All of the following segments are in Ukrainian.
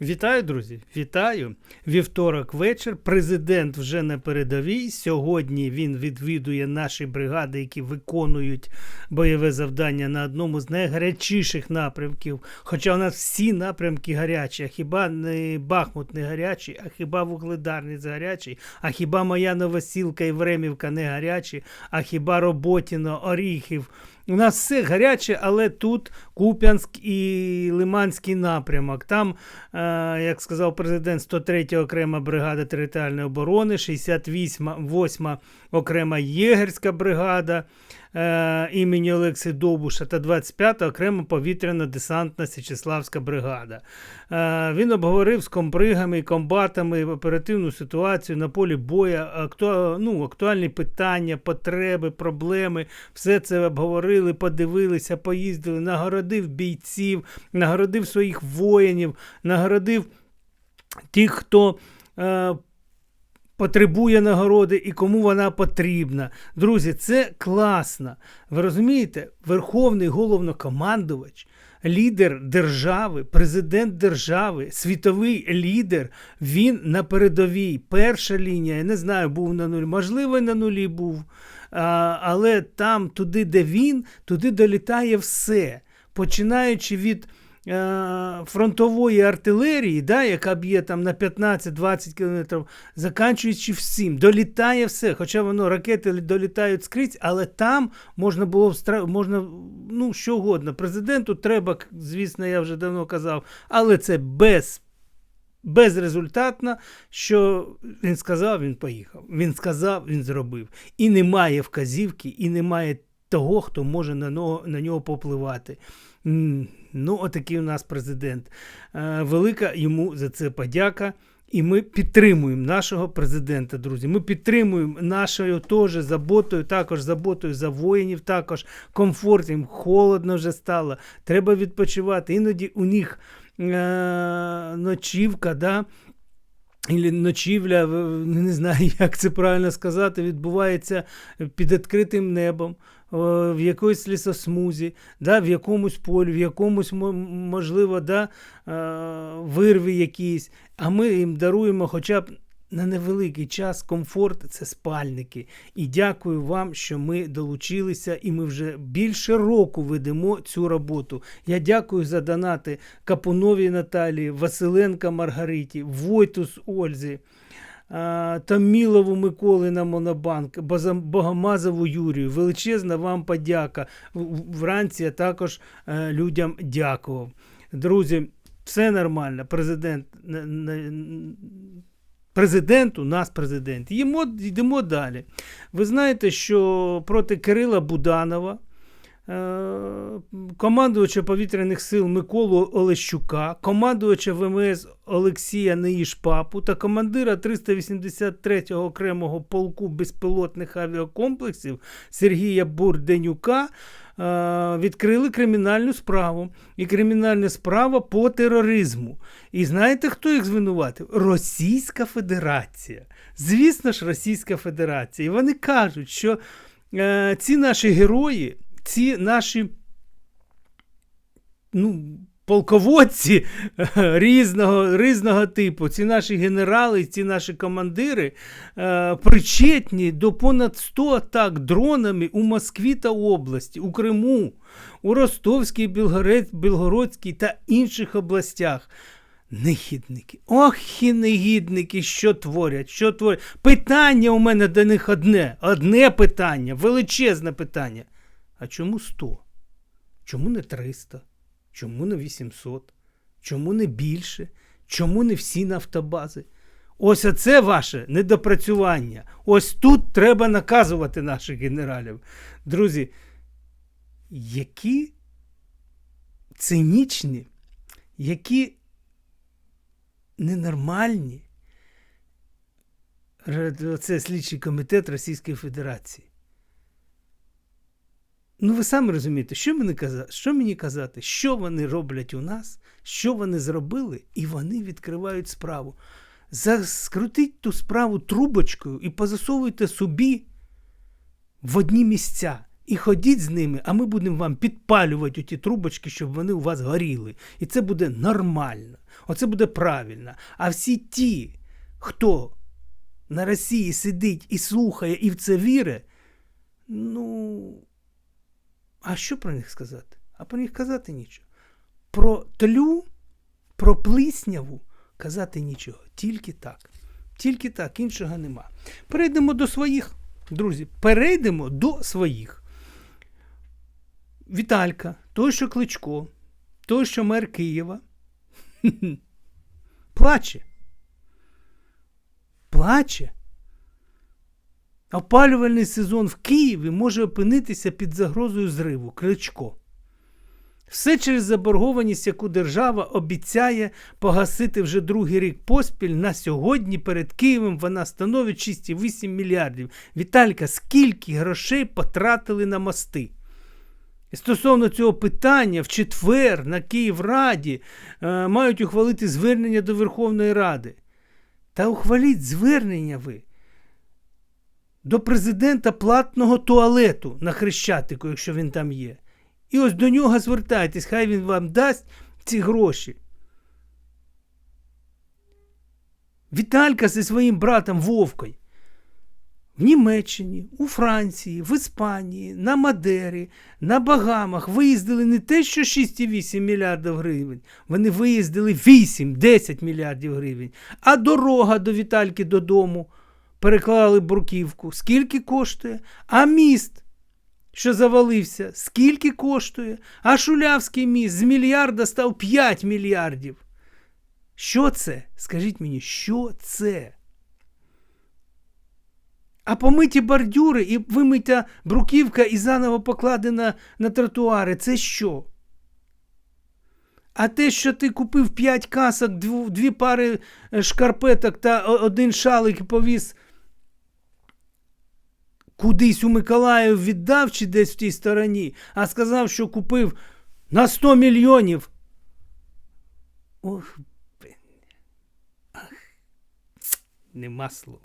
Вітаю, друзі! Вітаю! Вівторок вечір. Президент вже на передовій. Сьогодні він відвідує наші бригади, які виконують бойове завдання на одному з найгарячіших напрямків. Хоча у нас всі напрямки гарячі, а хіба не Бахмут не гарячий, а хіба вугледарнець гарячий, а хіба моя Новосілка і Времівка не гарячі, а хіба Роботіно, Оріхів. У нас все гаряче, але тут Куп'янськ і Лиманський напрямок. Там, е, як сказав президент, 103 окрема бригада територіальної оборони, 68 окрема єгерська бригада е, імені Олекси Довбуша та 25-та окрема повітряно-десантна Січеславська бригада. Е, він обговорив з комбригами і комбатами оперативну ситуацію на полі боя, акту, ну, актуальні питання, потреби, проблеми. Все це обговорили, подивилися, поїздили, нагородив бійців, нагородив своїх воїнів, нагородив тих, хто. Е, Потребує нагороди і кому вона потрібна. Друзі, це класно. Ви розумієте, Верховний головнокомандувач, лідер держави, президент держави, світовий лідер, він на передовій. Перша лінія, я не знаю, був на нулі, можливо, на нулі був. Але там, туди, де він, туди долітає все. Починаючи від фронтової артилерії, да, яка б'є там на 15-20 кілометрів, заканчуючи всім, долітає все. Хоча воно ракети долітають скрізь, але там можна було можна, ну, що угодно. Президенту треба, звісно, я вже давно казав, але це без. Безрезультатно, що він сказав, він поїхав. Він сказав, він зробив. І немає вказівки, і немає того, хто може на нього, на нього попливати. Ну, отакий у нас президент. Е, Велика йому за це подяка. І ми підтримуємо нашого президента, друзі. Ми підтримуємо нашою теж заботою, також заботою за воїнів, також комфорт, холодно вже стало. Треба відпочивати. Іноді у них е- ночівка, да, Ілі ночівля, не знаю, як це правильно сказати, відбувається під відкритим небом, в якоїсь лісосмузі, да, в якомусь полі, в якомусь, можливо, да, е, вирві якійсь. А ми їм даруємо хоча б на невеликий час комфорт це спальники. І дякую вам, що ми долучилися, і ми вже більше року ведемо цю роботу. Я дякую за донати Капуновій Наталії, Василенка Маргариті, Войтус Ользі. Тамілову Миколи на Монобанк, Богомазову Юрію. Величезна вам подяка. Вранці я також е, людям дякував. Друзі, все нормально. Президент Президент у нас президент. Йдемо, йдемо далі. Ви знаєте, що проти Кирила Буданова, командувача повітряних сил Миколу Олещука, командувача ВМС Олексія Неїшпапу та командира 383-го окремого полку безпілотних авіакомплексів Сергія Бурденюка е, відкрили кримінальну справу. І кримінальна справа по тероризму. І знаєте, хто їх звинуватив? Російська Федерація. Звісно ж, Російська Федерація. І вони кажуть, що е, ці наші герої, ці наші ну, полководці різного, різного типу, ці наші генерали, ці наші командири е, причетні до понад 100 атак дронами у Москві та області, у Криму, у Ростовській, Білгород, Білгородській та інших областях. Негідники. Ох і негідники, що творять, що творять. Питання у мене до них одне. Одне питання, величезне питання. А чому 100? Чому не 300? Чому не 800? Чому не більше? Чому не всі нафтобази? Ось оце ваше недопрацювання. Ось тут треба наказувати наших генералів. Друзі, які цинічні, які ненормальні це слідчий комітет Російської Федерації. Ну, ви самі розумієте, що мені казати, що мені казати, що вони роблять у нас, що вони зробили, і вони відкривають справу. Скрутіть ту справу трубочкою і позасовуйте собі в одні місця. І ходіть з ними, а ми будемо вам підпалювати ті трубочки, щоб вони у вас горіли. І це буде нормально. Оце буде правильно. А всі ті, хто на Росії сидить і слухає, і в це вірить, ну. А що про них сказати? А про них казати нічого. Про тлю, про плисняву казати нічого. Тільки так. Тільки так, іншого нема. Перейдемо до своїх, друзі. Перейдемо до своїх. Віталька, той, що Кличко, той, що мер Києва, плаче. Плаче. Опалювальний сезон в Києві може опинитися під загрозою зриву. Кличко. Все через заборгованість, яку держава обіцяє погасити вже другий рік поспіль. На сьогодні перед Києвом вона становить 6,8 мільярдів. Віталька, скільки грошей потратили на мости? І стосовно цього питання, в четвер на Київраді е, мають ухвалити звернення до Верховної Ради. Та ухваліть звернення ви до президента платного туалету на Хрещатику, якщо він там є. І ось до нього звертайтесь, хай він вам дасть ці гроші. Віталька зі своїм братом Вовкою в Німеччині, у Франції, в Іспанії, на Мадері, на Багамах виїздили не те, що 6,8 мільярдів гривень, вони виїздили 8-10 мільярдів гривень. А дорога до Вітальки додому переклали бурківку. Скільки коштує? А міст, що завалився, скільки коштує? А Шулявський міст з мільярда став 5 мільярдів. Що це? Скажіть мені, що це? А помиті бордюри і вимита бруківка і заново покладена на тротуари це що? А те, що ти купив 5 касок, дві, дві пари е, шкарпеток та один шалик і повіз кудись у Миколаїв віддав чи десь в тій стороні, а сказав, що купив на 100 мільйонів. Ох, ах, нема слов.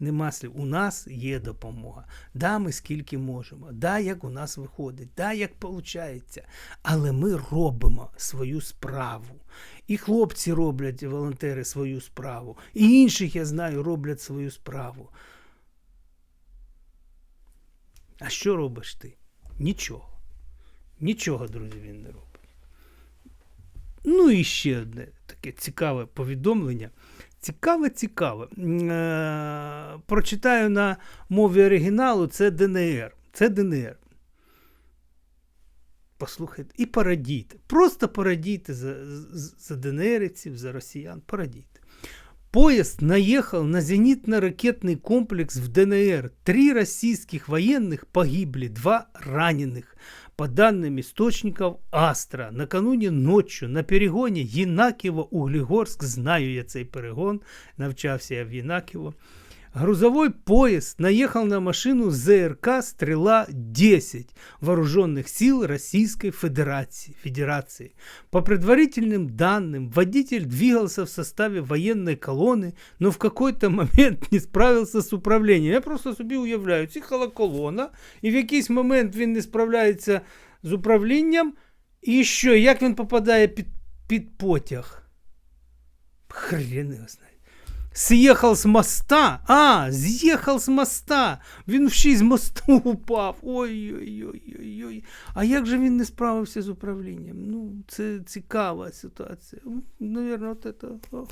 Нема слів. У нас є допомога. Да, ми скільки можемо, да, як у нас виходить, да, як виходить. Але ми робимо свою справу. І хлопці роблять волонтери свою справу, і інших, я знаю, роблять свою справу. А що робиш ти? Нічого. Нічого, друзі, він не робить. Ну і ще одне таке цікаве повідомлення. Цікаве, цікаве. Е, Прочитаю на мові оригіналу це ДНР. Це ДНР. Послухайте і порадійте. Просто порадійте за, за, за ДНРівців, за росіян. Порадійте. Поезд наехал на зенитно-ракетный комплекс в ДНР. Три российских военных погибли, два раненых. По данным источников Астра, накануне ночью на перегоні Єнаківо-Углігорськ, знаю я цей перегон, навчався я в Єнаківо, Грузовой поезд наехал на машину ЗРК «Стрела-10» вооруженных сил Российской Федерации, Федерации. По предварительным данным, водитель двигался в составе военной колонны, но в какой-то момент не справился з управлінням. Я просто собі уявляю, ціхала колона, і в якийсь момент він не справляється з управлінням, і що, як він попадає під, під потяг? Хрен його знає. З'їхав з моста. А, з'їхав з моста. Він ще й з мосту упав. Ой-ой-ой. А як же він не справився з управлінням? Ну, це цікава ситуація. Наверное, вот это. О.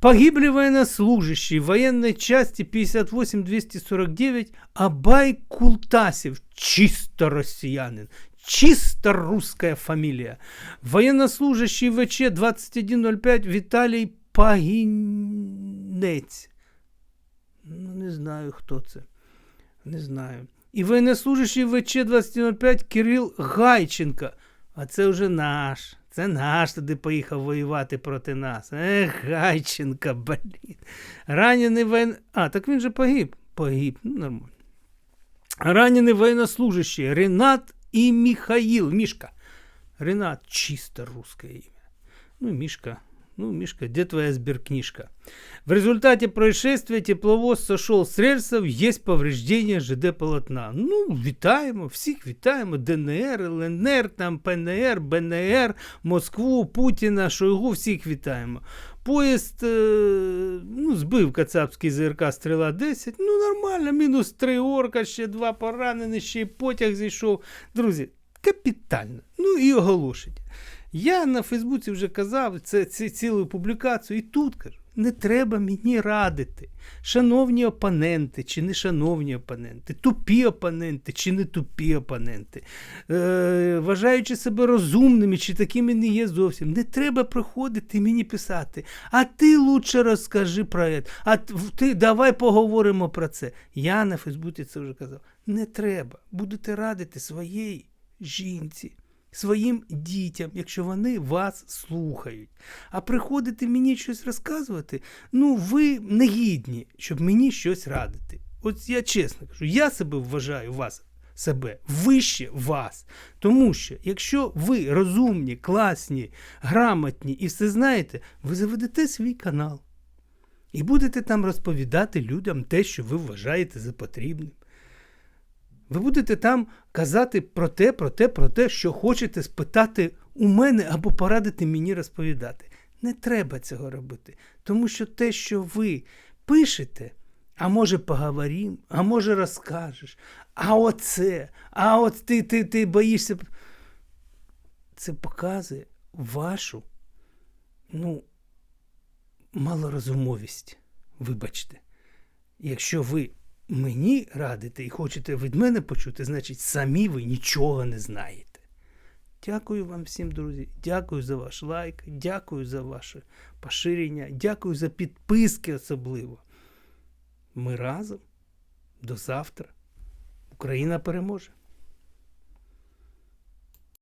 Погибли военнослужащие военной части 58-249 Абай Култасев, чисто россиянин, чисто русская фамилия. Военнослужащий ВЧ 2105 Виталий Пагінець. Ну, не знаю, хто це. Не знаю. І воєннослужащий ВЧ 2005 Кирил Гайченко. А це вже наш. Це наш туди поїхав воювати проти нас. Ех, Гайченко, блін. Ранений воєн... А, так він же погиб. Погиб, ну нормально. Ранений воєннослужащий Ренат і Михаїл. Мішка. Ренат чисто русське ім'я. Ну, Мішка Ну, Мишка, где твоя сберкнижка? В результате происшествия тепловоз сошел с рельсов, есть повреждение ЖД полотна. Ну, вітаємо, всіх вітаємо. ДНР, ЛНР, там ПНР, БНР, Москву, Путіна, Шойгу, всіх вітаємо. Поїзд е, ну, збив Кацапський ЗРК Стріла 10. Ну, нормально, мінус 3 орка, ще два поранені, ще й потяг зійшов. Друзі, капітально. Ну і оголошення. Я на Фейсбуці вже казав це, це цілу публікацію, і тут кажу: не треба мені радити. Шановні опоненти чи не шановні опоненти, тупі опоненти чи не тупі опоненти, е, вважаючи себе розумними чи такими не є зовсім. Не треба приходити мені писати. А ти лучше розкажи про це. А ти давай поговоримо про це. Я на Фейсбуці це вже казав. Не треба. Будете радити своїй жінці своїм дітям, якщо вони вас слухають. А приходити мені щось розказувати, ну ви негідні, щоб мені щось радити. От я чесно кажу, я себе вважаю вас. Себе вище вас. Тому що якщо ви розумні, класні, грамотні і все знаєте, ви заведете свій канал і будете там розповідати людям те, що ви вважаєте за потрібним. Ви будете там казати про те, про те, про те, що хочете спитати у мене або порадити мені розповідати. Не треба цього робити. Тому що те, що ви пишете, а може поговорим, а може розкажеш, а оце, а от ти, ти, ти боїшся. Це показує вашу, ну, малорозумовість. Вибачте. Якщо ви мені радите і хочете від мене почути, значить самі ви нічого не знаєте. Дякую вам всім, друзі. Дякую за ваш лайк, дякую за ваше поширення, дякую за підписки особливо. Ми разом. До завтра. Україна переможе.